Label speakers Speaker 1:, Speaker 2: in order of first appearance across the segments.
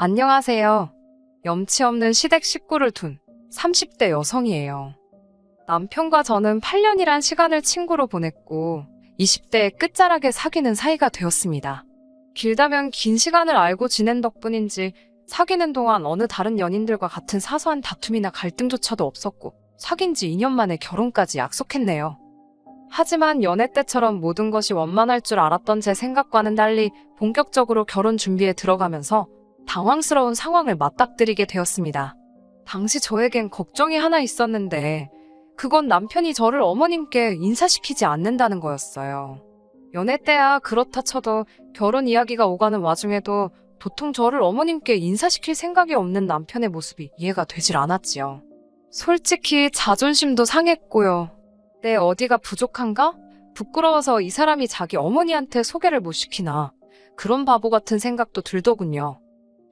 Speaker 1: 안녕하세요. 염치 없는 시댁 식구를 둔 30대 여성이에요. 남편과 저는 8년이란 시간을 친구로 보냈고 20대의 끝자락에 사귀는 사이가 되었습니다. 길다면 긴 시간을 알고 지낸 덕분인지 사귀는 동안 어느 다른 연인들과 같은 사소한 다툼이나 갈등조차도 없었고 사귄 지 2년 만에 결혼까지 약속했네요. 하지만 연애 때처럼 모든 것이 원만할 줄 알았던 제 생각과는 달리 본격적으로 결혼 준비에 들어가면서 당황스러운 상황을 맞닥뜨리게 되었습니다. 당시 저에겐 걱정이 하나 있었는데 그건 남편이 저를 어머님께 인사시키지 않는다는 거였어요. 연애 때야 그렇다 쳐도 결혼 이야기가 오가는 와중에도 도통 저를 어머님께 인사시킬 생각이 없는 남편의 모습이 이해가 되질 않았지요. 솔직히 자존심도 상했고요. 내 어디가 부족한가? 부끄러워서 이 사람이 자기 어머니한테 소개를 못 시키나. 그런 바보 같은 생각도 들더군요.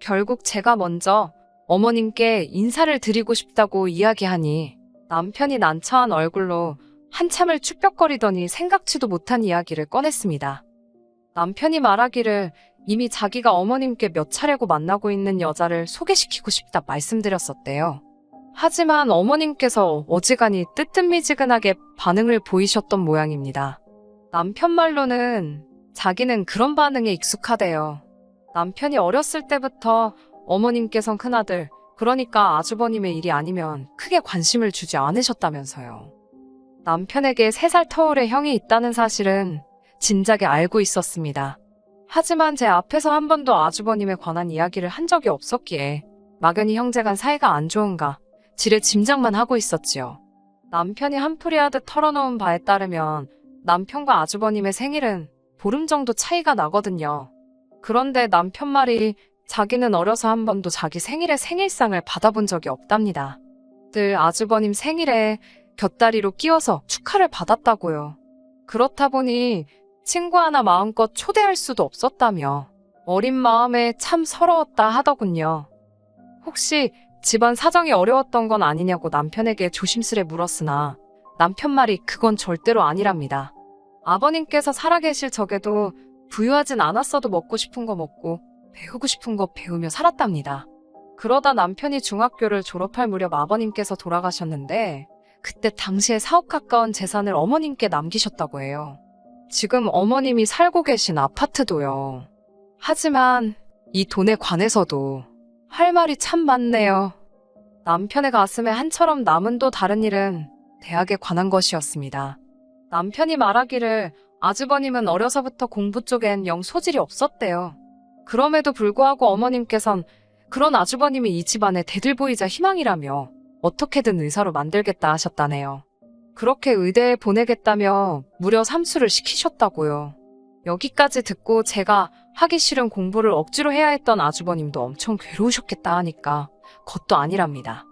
Speaker 1: 결국 제가 먼저 어머님께 인사를 드리고 싶다고 이야기하니 남편이 난처한 얼굴로 한참을 축벽거리더니 생각지도 못한 이야기를 꺼냈습니다. 남편이 말하기를 이미 자기가 어머님께 몇 차례고 만나고 있는 여자를 소개시키고 싶다 말씀드렸었대요. 하지만 어머님께서 어지간히 뜨뜻미지근하게 반응을 보이셨던 모양입니다. 남편 말로는 자기는 그런 반응에 익숙하대요. 남편이 어렸을 때부터 어머님께선 큰아들, 그러니까 아주버님의 일이 아니면 크게 관심을 주지 않으셨다면서요. 남편에게 3살 터울의 형이 있다는 사실은 진작에 알고 있었습니다. 하지만 제 앞에서 한 번도 아주버님에 관한 이야기를 한 적이 없었기에 막연히 형제 간 사이가 안 좋은가 지레 짐작만 하고 있었지요. 남편이 한풀이 하듯 털어놓은 바에 따르면 남편과 아주버님의 생일은 보름 정도 차이가 나거든요. 그런데 남편 말이 자기는 어려서 한 번도 자기 생일에 생일상을 받아본 적이 없답니다. 늘 아주버님 생일에 곁다리로 끼워서 축하를 받았다고요. 그렇다 보니 친구 하나 마음껏 초대할 수도 없었다며 어린 마음에 참 서러웠다 하더군요. 혹시 집안 사정이 어려웠던 건 아니냐고 남편에게 조심스레 물었으나 남편 말이 그건 절대로 아니랍니다. 아버님께서 살아계실 적에도 부유하진 않았어도 먹고 싶은 거 먹고 배우고 싶은 거 배우며 살았답니다. 그러다 남편이 중학교를 졸업할 무렵 아버님께서 돌아가셨는데 그때 당시에 사억 가까운 재산을 어머님께 남기셨다고 해요. 지금 어머님이 살고 계신 아파트도요. 하지만 이 돈에 관해서도 할 말이 참 많네요. 남편의 가슴에 한처럼 남은 또 다른 일은 대학에 관한 것이었습니다. 남편이 말하기를 아주버님은 어려서부터 공부 쪽엔 영 소질이 없었대요. 그럼에도 불구하고 어머님께선 그런 아주버님이 이 집안의 대들보이자 희망이라며 어떻게든 의사로 만들겠다 하셨다네요. 그렇게 의대에 보내겠다며 무려 삼수를 시키셨다고요. 여기까지 듣고 제가 하기 싫은 공부를 억지로 해야 했던 아주버님도 엄청 괴로우셨겠다 하니까 것도 아니랍니다.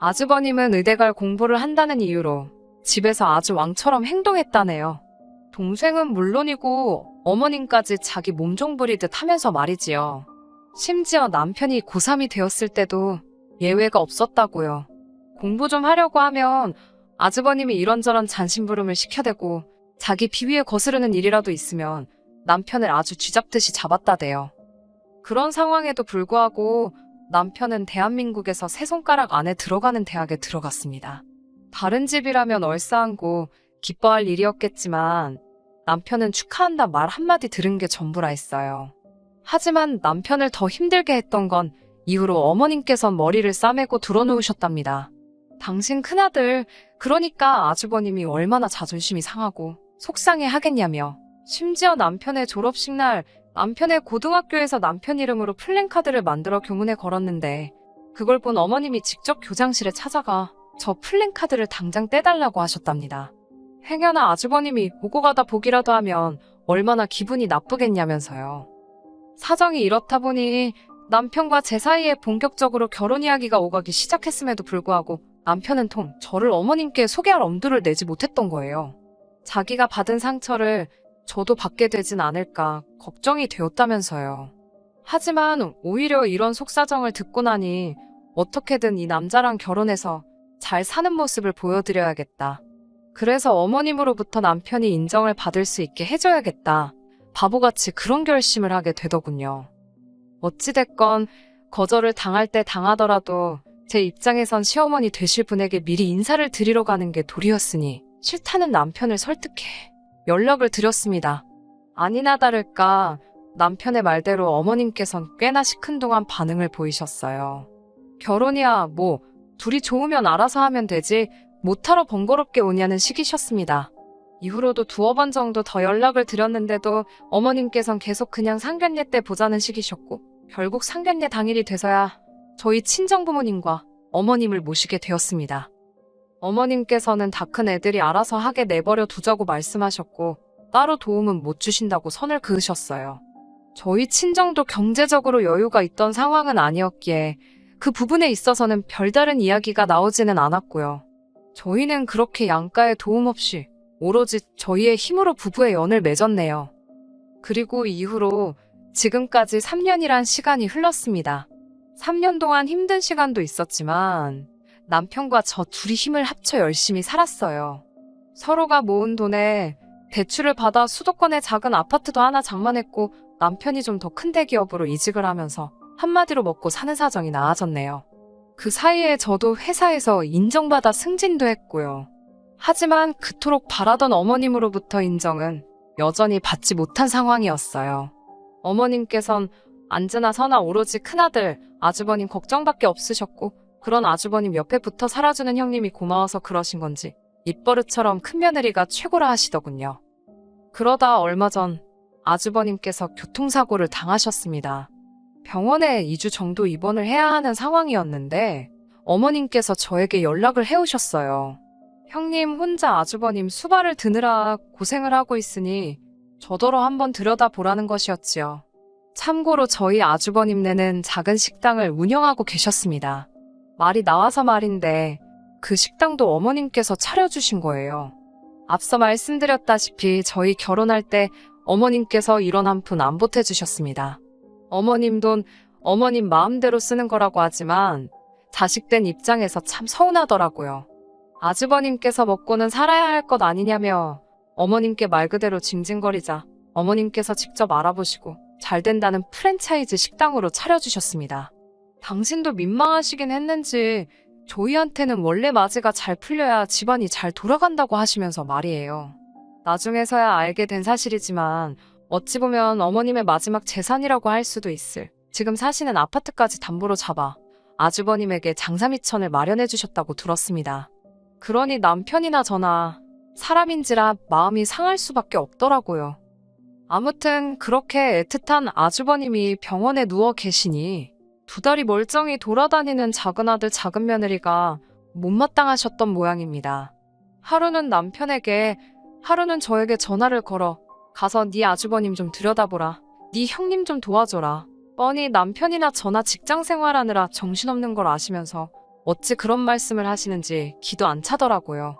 Speaker 1: 아주버님은 의대 갈 공부를 한다는 이유로 집에서 아주 왕처럼 행동했다네요. 동생은 물론이고 어머님까지 자기 몸종 부리듯 하면서 말이지요. 심지어 남편이 고3이 되었을 때도 예외가 없었다고요. 공부 좀 하려고 하면 아주버님이 이런저런 잔심부름을 시켜대고 자기 비위에 거스르는 일이라도 있으면 남편을 아주 쥐잡듯이 잡았다대요. 그런 상황에도 불구하고 남편은 대한민국에서 세 손가락 안에 들어가는 대학에 들어갔습니다. 다른 집이라면 얼싸안고 기뻐할 일이었겠지만 남편은 축하한다 말 한마디 들은 게 전부라 했어요. 하지만 남편을 더 힘들게 했던 건 이후로 어머님께서 머리를 싸매고 들어놓으셨답니다. 당신 큰아들, 그러니까 아주버님이 얼마나 자존심이 상하고 속상해 하겠냐며 심지어 남편의 졸업식 날 남편의 고등학교에서 남편 이름으로 플랜카드를 만들어 교문에 걸었는데 그걸 본 어머님이 직접 교장실에 찾아가 저 플랜카드를 당장 떼달라고 하셨답니다. 행여나 아주버님이 오고 가다 보기라도 하면 얼마나 기분이 나쁘겠냐면서요. 사정이 이렇다 보니 남편과 제 사이에 본격적으로 결혼 이야기가 오가기 시작했음에도 불구하고 남편은 통 저를 어머님께 소개할 엄두를 내지 못했던 거예요. 자기가 받은 상처를 저도 받게 되진 않을까 걱정이 되었다면서요. 하지만 오히려 이런 속사정을 듣고 나니 어떻게든 이 남자랑 결혼해서 잘 사는 모습을 보여드려야겠다. 그래서 어머님으로부터 남편이 인정을 받을 수 있게 해줘야겠다. 바보같이 그런 결심을 하게 되더군요. 어찌됐건 거절을 당할 때 당하더라도 제 입장에선 시어머니 되실 분에게 미리 인사를 드리러 가는 게 도리였으니 싫다는 남편을 설득해 연락을 드렸습니다. 아니나 다를까 남편의 말대로 어머님께선 꽤나 시큰둥한 반응을 보이셨어요. 결혼이야 뭐 둘이 좋으면 알아서 하면 되지 못하러 번거롭게 오냐는 식이셨습니다. 이후로도 두어 번 정도 더 연락을 드렸는데도 어머님께선 계속 그냥 상견례 때 보자는 식이셨고 결국 상견례 당일이 돼서야 저희 친정부모님과 어머님을 모시게 되었습니다. 어머님께서는 다 큰 애들이 알아서 하게 내버려 두자고 말씀하셨고 따로 도움은 못 주신다고 선을 그으셨어요. 저희 친정도 경제적으로 여유가 있던 상황은 아니었기에 그 부분에 있어서는 별다른 이야기가 나오지는 않았고요. 저희는 그렇게 양가의 도움 없이 오로지 저희의 힘으로 부부의 연을 맺었네요. 그리고 이후로 지금까지 3년이란 시간이 흘렀습니다. 3년 동안 힘든 시간도 있었지만 남편과 저 둘이 힘을 합쳐 열심히 살았어요. 서로가 모은 돈에 대출을 받아 수도권의 작은 아파트도 하나 장만했고 남편이 좀 더 큰 대기업으로 이직을 하면서 한마디로 먹고 사는 사정이 나아졌네요. 그 사이에 저도 회사에서 인정받아 승진도 했고요. 하지만 그토록 바라던 어머님으로부터 인정은 여전히 받지 못한 상황이었어요. 어머님께선 안즈나 서나 오로지 큰아들, 아주버님 걱정밖에 없으셨고 그런 아주버님 옆에 붙어 살아주는 형님이 고마워서 그러신 건지 입버릇처럼 큰며느리가 최고라 하시더군요. 그러다 얼마 전 아주버님께서 교통사고를 당하셨습니다. 병원에 2주 정도 입원을 해야 하는 상황이었는데 어머님께서 저에게 연락을 해오셨어요. 형님 혼자 아주버님 수발을 드느라 고생을 하고 있으니 저더러 한번 들여다보라는 것이었지요. 참고로 저희 아주버님네는 작은 식당을 운영하고 계셨습니다. 말이 나와서 말인데 그 식당도 어머님께서 차려주신 거예요. 앞서 말씀드렸다시피 저희 결혼할 때 어머님께서 1원 한푼 안 보태주셨습니다. 어머님 돈 어머님 마음대로 쓰는 거라고 하지만 자식된 입장에서 참 서운하더라고요. 아주버님께서 먹고는 살아야 할 것 아니냐며 어머님께 말 그대로 징징거리자 어머님께서 직접 알아보시고 잘 된다는 프랜차이즈 식당으로 차려주셨습니다. 당신도 민망하시긴 했는지 저희한테는 원래 맞이가 잘 풀려야 집안이 잘 돌아간다고 하시면서 말이에요. 나중에서야 알게 된 사실이지만 어찌 보면 어머님의 마지막 재산이라고 할 수도 있을 지금 사시는 아파트까지 담보로 잡아 아주버님에게 장사미천을 마련해 주셨다고 들었습니다. 그러니 남편이나 저나 사람인지라 마음이 상할 수밖에 없더라고요. 아무튼 그렇게 애틋한 아주버님이 병원에 누워 계시니 두 달이 멀쩡히 돌아다니는 작은 아들 작은 며느리가 못마땅하셨던 모양입니다. 하루는 남편에게 하루는 저에게 전화를 걸어 가서 네 아주버님 좀 들여다보라. 네 형님 좀 도와줘라. 뻔히 남편이나 저나 직장 생활하느라 정신없는 걸 아시면서 어찌 그런 말씀을 하시는지 기도 안 차더라고요.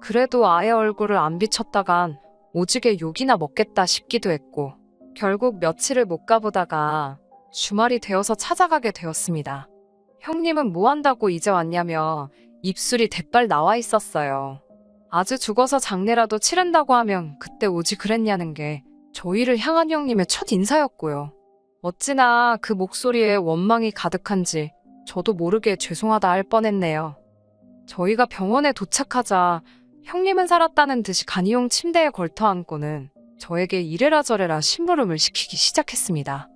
Speaker 1: 그래도 아예 얼굴을 안 비쳤다간 오지게 욕이나 먹겠다 싶기도 했고 결국 며칠을 못 가보다가 주말이 되어서 찾아가게 되었습니다. 형님은 뭐 한다고 이제 왔냐며 입술이 대빨 나와 있었어요. 아주 죽어서 장례라도 치른다고 하면 그때 오지 그랬냐는 게 저희를 향한 형님의 첫 인사였고요. 어찌나 그 목소리에 원망이 가득한지 저도 모르게 죄송하다 할 뻔했네요. 저희가 병원에 도착하자 형님은 살았다는 듯이 간이용 침대에 걸터 앉고는 저에게 이래라 저래라 심부름을 시키기 시작했습니다.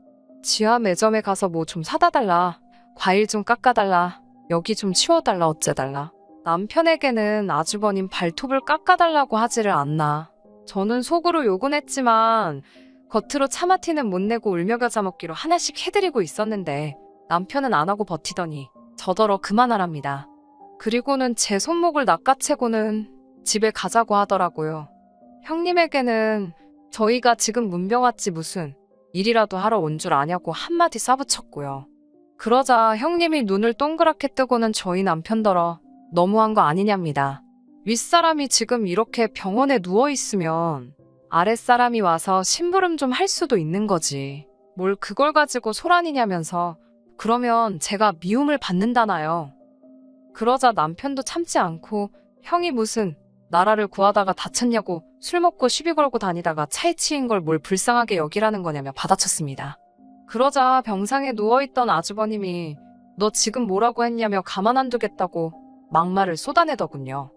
Speaker 1: 지하 매점에 가서 뭐 좀 사다 달라. 과일 좀 깎아달라. 여기 좀 치워달라 어째달라. 남편에게는 아주버님 발톱을 깎아달라고 하지를 않나. 저는 속으로 욕은 했지만 겉으로 차마티는 못 내고 울며 겨자 먹기로 하나씩 해드리고 있었는데 남편은 안 하고 버티더니 저더러 그만하랍니다. 그리고는 제 손목을 낚아채고는 집에 가자고 하더라고요. 형님에게는 저희가 지금 문병 왔지 무슨 일이라도 하러 온 줄 아냐고 한마디 싸붙였고요. 그러자 형님이 눈을 동그랗게 뜨고는 저희 남편더러 너무한 거 아니냐입니다. 윗사람이 지금 이렇게 병원에 누워있으면 아랫사람이 와서 심부름 좀 할 수도 있는 거지. 뭘 그걸 가지고 소란이냐면서 그러면 제가 미움을 받는다나요. 그러자 남편도 참지 않고 형이 무슨 나라를 구하다가 다쳤냐고 술 먹고 시비 걸고 다니다가 차에 치인 걸 뭘 불쌍하게 여기라는 거냐며 받아쳤습니다. 그러자 병상에 누워있던 아주버님이 너 지금 뭐라고 했냐며 가만 안 두겠다고 막말을 쏟아내더군요.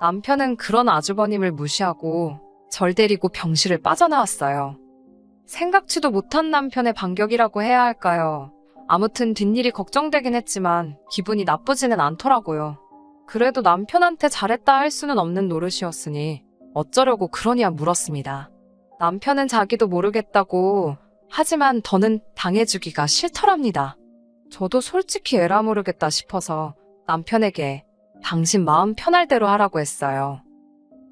Speaker 1: 남편은 그런 아주버님을 무시하고 절 데리고 병실을 빠져나왔어요. 생각지도 못한 남편의 반격이라고 해야 할까요? 아무튼 뒷일이 걱정되긴 했지만 기분이 나쁘지는 않더라고요. 그래도 남편한테 잘했다 할 수는 없는 노릇이었으니 어쩌려고 그러냐 물었습니다. 남편은 자기도 모르겠다고 하지만 더는 당해주기가 싫더랍니다. 저도 솔직히 에라 모르겠다 싶어서 남편에게 당신 마음 편할 대로 하라고 했어요.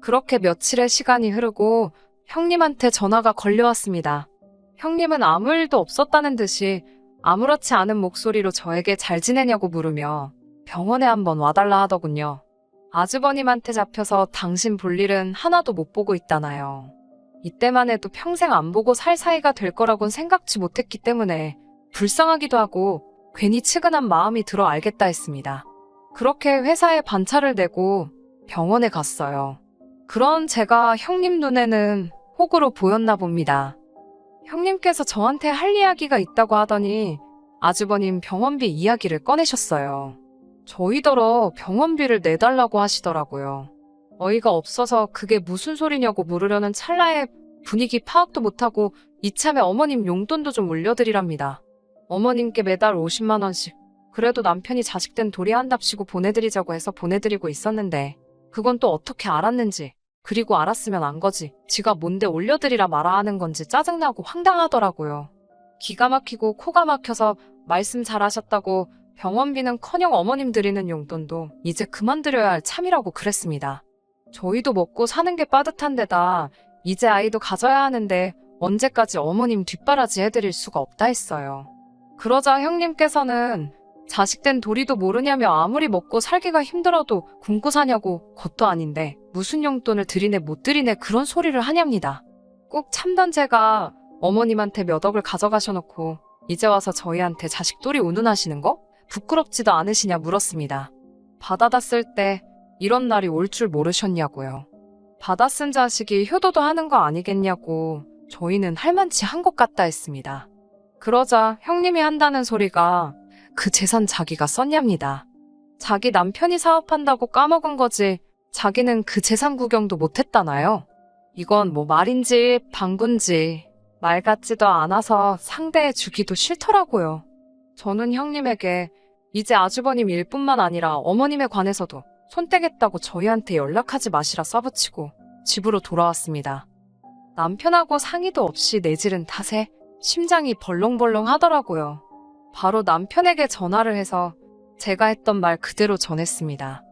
Speaker 1: 그렇게 며칠의 시간이 흐르고 형님한테 전화가 걸려왔습니다. 형님은 아무 일도 없었다는 듯이 아무렇지 않은 목소리로 저에게 잘 지내냐고 물으며 병원에 한번 와달라 하더군요. 아주버님한테 잡혀서 당신 볼 일은 하나도 못 보고 있다나요. 이때만 해도 평생 안 보고 살 사이가 될 거라곤 생각지 못했기 때문에 불쌍하기도 하고 괜히 측은한 마음이 들어 알겠다 했습니다. 그렇게 회사에 반차를 내고 병원에 갔어요. 그런 제가 형님 눈에는 호구로 보였나 봅니다. 형님께서 저한테 할 이야기가 있다고 하더니 아주버님 병원비 이야기를 꺼내셨어요. 저희더러 병원비를 내달라고 하시더라고요. 어이가 없어서 그게 무슨 소리냐고 물으려는 찰나에 분위기 파악도 못하고 이참에 어머님 용돈도 좀 올려드리랍니다. 어머님께 매달 50만원씩. 그래도 남편이 자식된 도리 한답시고 보내드리자고 해서 보내드리고 있었는데 그건 또 어떻게 알았는지 그리고 알았으면 안 거지. 지가 뭔데 올려드리라 말아 하는 건지 짜증나고 황당하더라고요. 기가 막히고 코가 막혀서 말씀 잘하셨다고 병원비는 커녕 어머님 드리는 용돈도 이제 그만 드려야 할 참이라고 그랬습니다. 저희도 먹고 사는 게 빠듯한 데다 이제 아이도 가져야 하는데 언제까지 어머님 뒷바라지 해드릴 수가 없다 했어요. 그러자 형님께서는 자식된 도리도 모르냐며 아무리 먹고 살기가 힘들어도 굶고 사냐고 것도 아닌데 무슨 용돈을 드리네 못 드리네 그런 소리를 하냐입니다. 꼭 참던 제가 어머님한테 몇 억을 가져가셔놓고 이제 와서 저희한테 자식돌이 운운하시는 거? 부끄럽지도 않으시냐 물었습니다. 받아다 쓸 때 이런 날이 올 줄 모르셨냐고요. 받아 쓴 자식이 효도도 하는 거 아니겠냐고 저희는 할만치 한 것 같다 했습니다. 그러자 형님이 한다는 소리가 그 재산 자기가 썼냐입니다. 자기 남편이 사업한다고 까먹은 거지 자기는 그 재산 구경도 못했다나요? 이건 뭐 말인지 방군지 말 같지도 않아서 상대해 주기도 싫더라고요. 저는 형님에게 이제 아주버님 일뿐만 아니라 어머님에 관해서도 손떼겠다고 저희한테 연락하지 마시라 써붙이고 집으로 돌아왔습니다. 남편하고 상의도 없이 내지른 탓에 심장이 벌렁벌렁 하더라고요. 바로 남편에게 전화를 해서 제가 했던 말 그대로 전했습니다.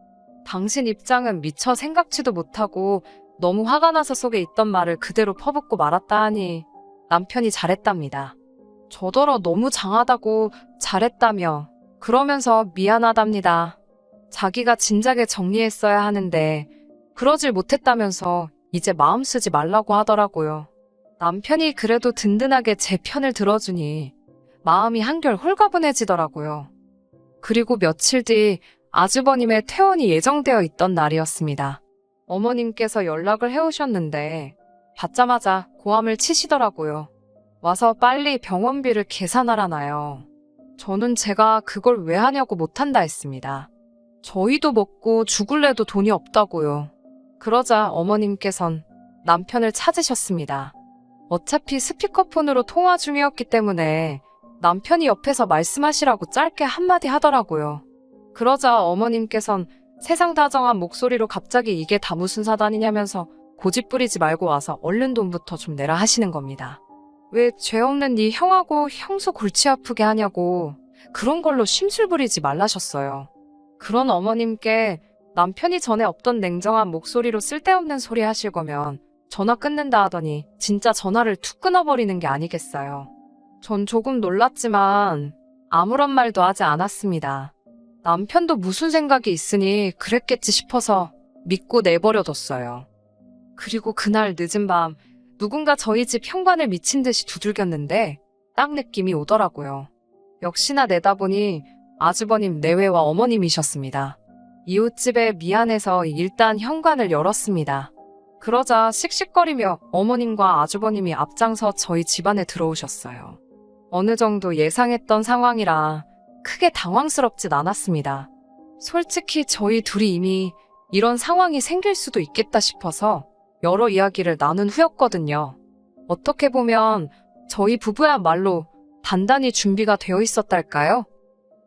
Speaker 1: 당신 입장은 미처 생각지도 못하고 너무 화가 나서 속에 있던 말을 그대로 퍼붓고 말았다 하니 남편이 잘했답니다. 저더러 너무 장하다고 잘했다며 그러면서 미안하답니다. 자기가 진작에 정리했어야 하는데 그러질 못했다면서 이제 마음 쓰지 말라고 하더라고요. 남편이 그래도 든든하게 제 편을 들어주니 마음이 한결 홀가분해지더라고요. 그리고 며칠 뒤 아주버님의 퇴원이 예정되어 있던 날이었습니다. 어머님께서 연락을 해오셨는데 받자마자 고함을 치시더라고요. 와서 빨리 병원비를 계산하라나요. 저는 제가 그걸 왜 하냐고 못한다 했습니다. 저희도 먹고 죽을래도 돈이 없다고요. 그러자 어머님께선 남편을 찾으셨습니다. 어차피 스피커폰으로 통화 중이었기 때문에 남편이 옆에서 말씀하시라고 짧게 한마디 하더라고요. 그러자 어머님께선 세상 다정한 목소리로 갑자기 이게 다 무슨 사단이냐면서 고집 부리지 말고 와서 얼른 돈부터 좀 내라 하시는 겁니다. 왜 죄 없는 네 형하고 형수 골치 아프게 하냐고 그런 걸로 심술 부리지 말라셨어요. 그런 어머님께 남편이 전에 없던 냉정한 목소리로 쓸데없는 소리 하실 거면 전화 끊는다 하더니 진짜 전화를 툭 끊어버리는 게 아니겠어요. 전 조금 놀랐지만 아무런 말도 하지 않았습니다. 남편도 무슨 생각이 있으니 그랬겠지 싶어서 믿고 내버려뒀어요. 그리고 그날 늦은 밤 누군가 저희 집 현관을 미친 듯이 두들겼는데 딱 느낌이 오더라고요. 역시나 내다보니 아주버님 내외와 어머님이셨습니다. 이웃집에 미안해서 일단 현관을 열었습니다. 그러자 씩씩거리며 어머님과 아주버님이 앞장서 저희 집안에 들어오셨어요. 어느 정도 예상했던 상황이라 크게 당황스럽진 않았습니다. 솔직히 저희 둘이 이미 이런 상황이 생길 수도 있겠다 싶어서 여러 이야기를 나눈 후였거든요. 어떻게 보면 저희 부부야말로 단단히 준비가 되어 있었달까요?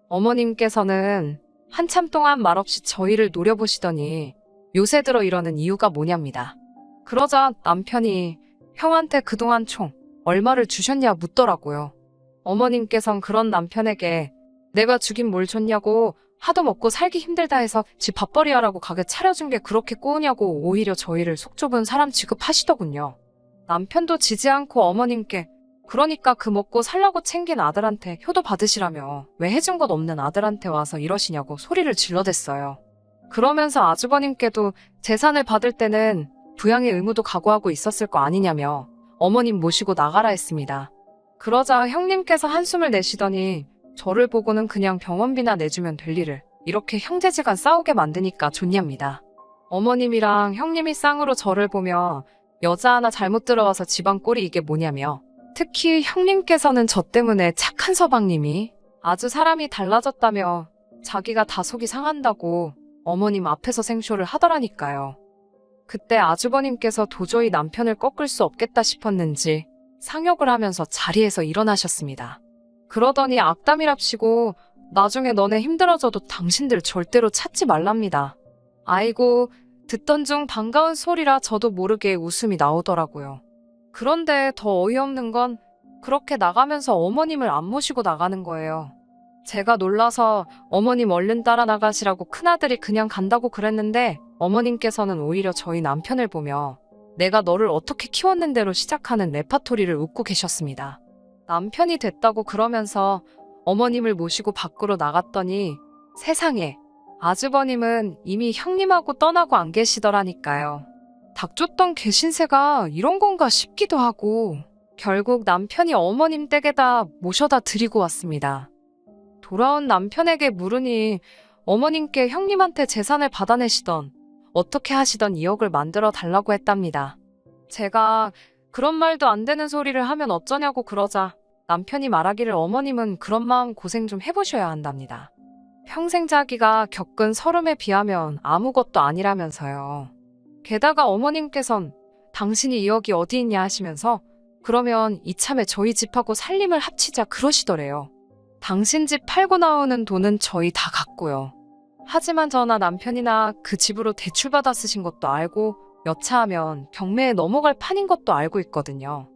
Speaker 1: 어머님께서는 한참 동안 말없이 저희를 노려보시더니 요새 들어 이러는 이유가 뭐냐입니다. 그러자 남편이 형한테 그동안 총 얼마를 주셨냐 묻더라고요. 어머님께선 그런 남편에게 내가 주긴 뭘 줬냐고 하도 먹고 살기 힘들다 해서 집 밥벌이 하라고 가게 차려준 게 그렇게 꼬우냐고 오히려 저희를 속 좁은 사람 취급하시더군요. 남편도 지지 않고 어머님께 그러니까 그 먹고 살라고 챙긴 아들한테 효도 받으시라며 왜 해준 것 없는 아들한테 와서 이러시냐고 소리를 질러댔어요. 그러면서 아주버님께도 재산을 받을 때는 부양의 의무도 각오하고 있었을 거 아니냐며 어머님 모시고 나가라 했습니다. 그러자 형님께서 한숨을 내시더니 저를 보고는 그냥 병원비나 내주면 될 일을 이렇게 형제지간 싸우게 만드니까 좋냐입니다. 어머님이랑 형님이 쌍으로 저를 보며 여자 하나 잘못 들어와서 집안 꼴이 이게 뭐냐며 특히 형님께서는 저 때문에 착한 서방님이 아주 사람이 달라졌다며 자기가 다 속이 상한다고 어머님 앞에서 생쇼를 하더라니까요. 그때 아주버님께서 도저히 남편을 꺾을 수 없겠다 싶었는지 상욕을 하면서 자리에서 일어나셨습니다. 그러더니 악담이랍시고 나중에 너네 힘들어져도 당신들 절대로 찾지 말랍니다. 아이고 듣던 중 반가운 소리라 저도 모르게 웃음이 나오더라고요. 그런데 더 어이없는 건 그렇게 나가면서 어머님을 안 모시고 나가는 거예요. 제가 놀라서 어머님 얼른 따라 나가시라고 큰아들이 그냥 간다고 그랬는데 어머님께서는 오히려 저희 남편을 보며 내가 너를 어떻게 키웠는대로 시작하는 레파토리를 웃고 계셨습니다. 남편이 됐다고 그러면서 어머님을 모시고 밖으로 나갔더니 세상에 아주버님은 이미 형님하고 떠나고 안 계시더라니까요. 닥쳤던 개신세가 이런 건가 싶기도 하고 결국 남편이 어머님 댁에다 모셔다 드리고 왔습니다. 돌아온 남편에게 물으니 어머님께 형님한테 재산을 받아내시던 어떻게 하시던 2억을 만들어 달라고 했답니다. 제가 그런 말도 안 되는 소리를 하면 어쩌냐고 그러자 남편이 말하기를 어머님은 그런 마음 고생 좀 해보셔야 한답니다. 평생 자기가 겪은 서름에 비하면 아무것도 아니라면서요. 게다가 어머님께선 당신이 2억이 어디 있냐 하시면서 그러면 이참에 저희 집하고 살림을 합치자 그러시더래요. 당신 집 팔고 나오는 돈은 저희 다 갖고요. 하지만 저나 남편이나 그 집으로 대출받아 쓰신 것도 알고 여차하면 경매에 넘어갈 판인 것도 알고 있거든요.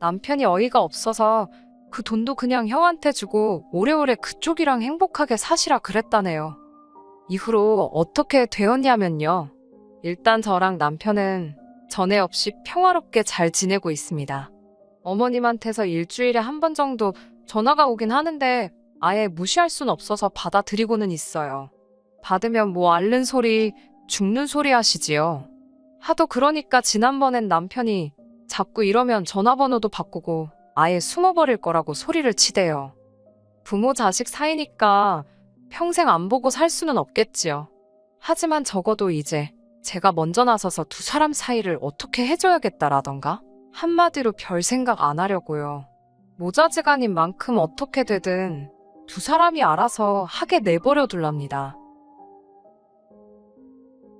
Speaker 1: 남편이 어이가 없어서 그 돈도 그냥 형한테 주고 오래오래 그쪽이랑 행복하게 사시라 그랬다네요. 이후로 어떻게 되었냐면요. 일단 저랑 남편은 전에 없이 평화롭게 잘 지내고 있습니다. 어머님한테서 일주일에 한 번 정도 전화가 오긴 하는데 아예 무시할 순 없어서 받아들이고는 있어요. 받으면 뭐 앓는 소리, 죽는 소리 하시지요. 하도 그러니까 지난번엔 남편이 자꾸 이러면 전화번호도 바꾸고 아예 숨어버릴 거라고 소리를 치대요. 부모 자식 사이니까 평생 안 보고 살 수는 없겠지요. 하지만 적어도 이제 제가 먼저 나서서 두 사람 사이를 어떻게 해줘야겠다라던가 한마디로 별 생각 안 하려고요. 모자지간인 만큼 어떻게 되든 두 사람이 알아서 하게 내버려 둘랍니다.